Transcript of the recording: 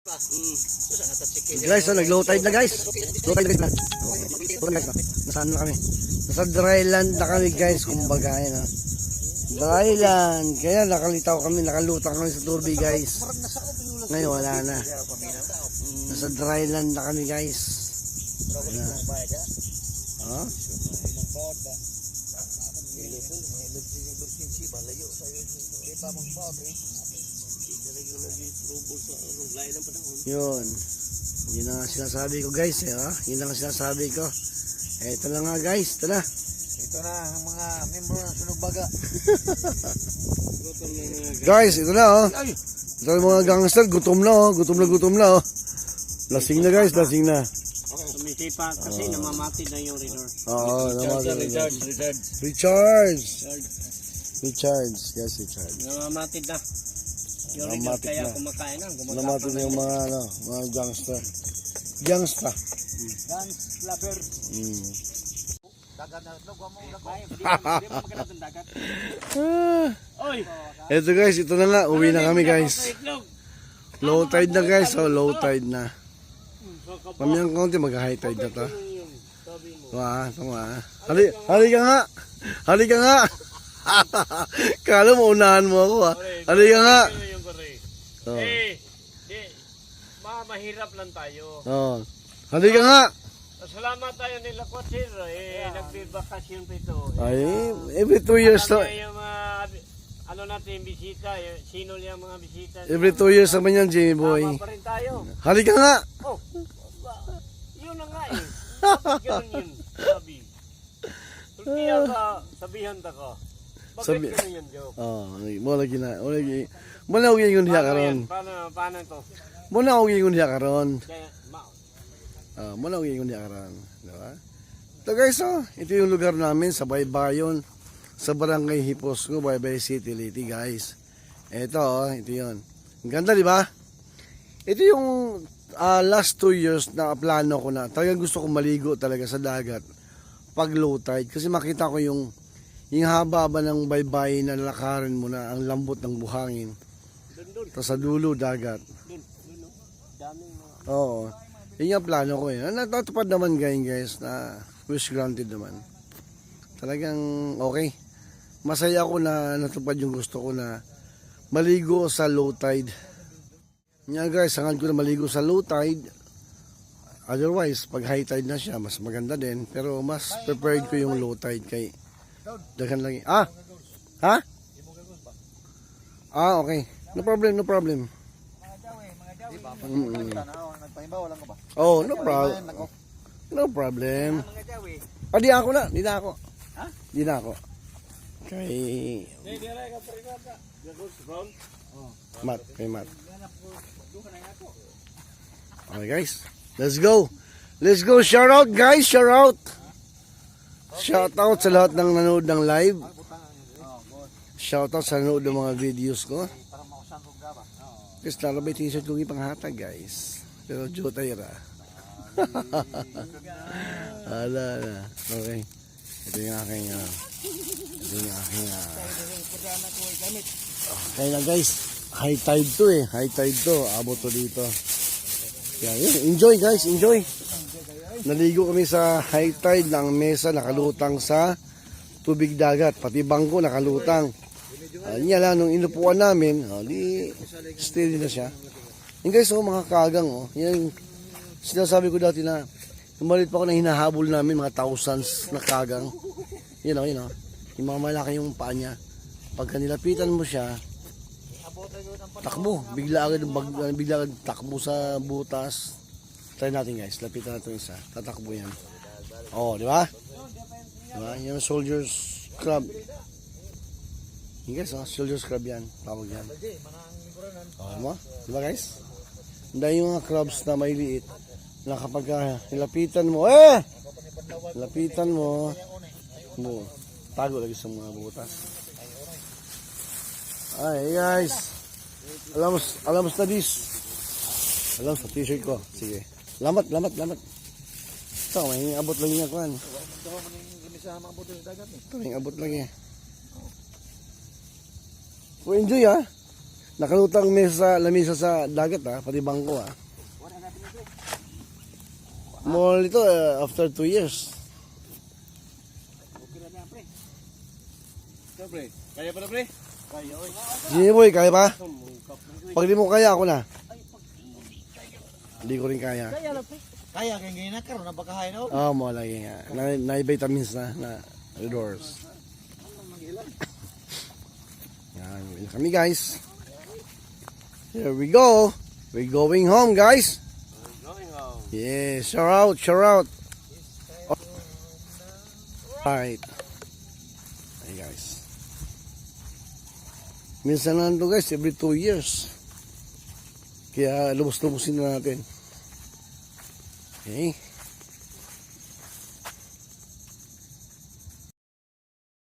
Guys, so nag-low tide na guys. Low tide na guys. Okay. Low tide na. Nasaan na kami? Nasa dry land na kami guys. Kumbaga yan ha. Dry land. Kaya nakalitaw kami, nakalutang kami sa turbi guys. Ngayon wala na. Nasa dry land na kami guys. Wala. Ha? Yun. Yun ang sinasabi ko guys eh, ha? Yun ang sinasabi ko. Eto na nga guys, ito na. Ito na ang mga membro ng Sunog Baga. Guys, ito na oh. Ito ang mga gangster, gutom na oh. Gutom na gutom na oh. Lasing na guys, lasing na. Sumisipa kasi namamati na yung renor. Oo, naman. Richard, Richard. Recharge. Recharge. Yes, recharge. Namamatid na. Namamatid kaya na. kumakain na. Namatid na yung mga ano, mga gangster. Gangsta. Dance Lover. Mm. Dagat na ito. Guys, ito na nga. Uwi na kami guys. Low tide na guys. Oh, low tide na. Pamayang konti mag-high tide na to. Wah, tama. Hali, hali ka nga. Hali ka nga. Kala mo unahan mo ako ah. Hali ka nga. Oh. Eh, di, ma mahirap lang tayo. Oh. Hali ka nga. Salamat tayo nila Kwatsir. Eh, nagbibakasyon pa ito. Ay, every two years to. Alam niya yung mga, ano natin, bisita. yung- Sino yung mga bisita. Every two years naman yan, Jimmy boy. Tama pa rin tayo. Hali ka nga. Oh, yun na nga eh. Ganun yun, sabi. Tultiya ka, sabihan ta ka. Sabi-? Oh, mo lagi na. Mo lagi. Mo na ugi ngun diha karon. Paano, paano ito? Mo na ugi ngun diha karon. Ah, mo na ugi ngun diha karon, di ba? So guys, oh, ito yung lugar namin sa Baybayon sa Barangay Hiposco, Baybay City, Liti, guys. Ito, oh, ito 'yon. Ang ganda, di ba? Ito yung ah, last two years na plano ko na. Talagang gusto kong maligo talaga sa dagat pag low tide kasi makita ko yung yung haba-haba ng baybay na lalakarin mo na ang lambot ng buhangin. Tapos sa dulo, dagat. dun, dun, no? Daming mga, Oo. Yun yung plano ko eh. Natutupad naman ganyan guys na wish granted naman. Talagang okay. Masaya ako na natupad yung gusto ko na maligo sa low tide. Nga guys, sangad ko na maligo sa low tide. Otherwise, pag high tide na siya, mas maganda din. Pero mas prepared ko yung low tide kay daghan lang. Ah! Ha? Ah, okay. No problem, no problem. Ka ba? Oh, no problem. No problem. Ah, di ako na. Di na ako. Ha? Di na ako. Kay? Matt. Kay Matt. Okay guys. Let's go. Let's go. Shout out guys. Shout out. Shout out sa lahat ng nanood ng live. Shout out sa nanood ng mga videos ko. Guys, lalo yung t-shirt kong ipanghatag guys. Pero Jotayra. Ala na. Okay. Ito yung aking ah, ito yung aking ah, Okay na guys. High tide to eh. High tide to. Abot to dito. Yan, yun. Enjoy guys. Enjoy. Naligo kami sa high tide ng mesa nakalutang sa tubig dagat. Pati bangko nakalutang. Uh, niya lang nung inupuan namin, oh, di steady na siya. Yung guys, oh, mga kagang, oh. Yan sinasabi ko dati na tumalit pa ako na hinahabol namin, mga thousands na kagang. Yun, oh, yun, oh. Yung mga malaki yung paa niya. Pagka nilapitan mo siya, takbo. Bigla agad, bag, bigla agad takbo sa butas. Try natin guys, lapitan natin isa. Tatakbo yan. Oh, di ba? Di ba? Yung soldier's crab. Yung guys, oh, soldier's crab yan. Tawag yan. Oh? Di ba guys? Dahil yung mga crabs na may liit, na kapag ah, nilapitan mo, eh! Nilapitan mo, mo, tago lagi sa mga butas. Ay, guys. Alam mo, alam mo studies. Alam sa t-shirt ko. Sige. Lamat, lamat, lamat. Ito, may abot lang niya kuhan. Ito mga buto sa dagat eh. Ito, may abot lang niya. Oh, enjoy ah. Nakalutang mesa, lamisa sa dagat ha, pati bangko ha. Mall ito uh, after two years. Okay na niya, pre. Ito, pre. Kaya pa na, pre? Kaya, oy. Sige boy, kaya pa? Pag di mo kaya, ako na. Hindi ko rin kaya. Kaya lang. Kaya, kaya ngayon na karoon na bakahay na, oh. Oo, mo lagi nga. Na, na vitamins na, na doors. Yan, kami guys. Here we go. We're going home guys. Going home. Yeah, shout out, shout out. Right. Hey guys. Minsan lang guys, every two years. Kaya lubos-lubusin na natin. Okay.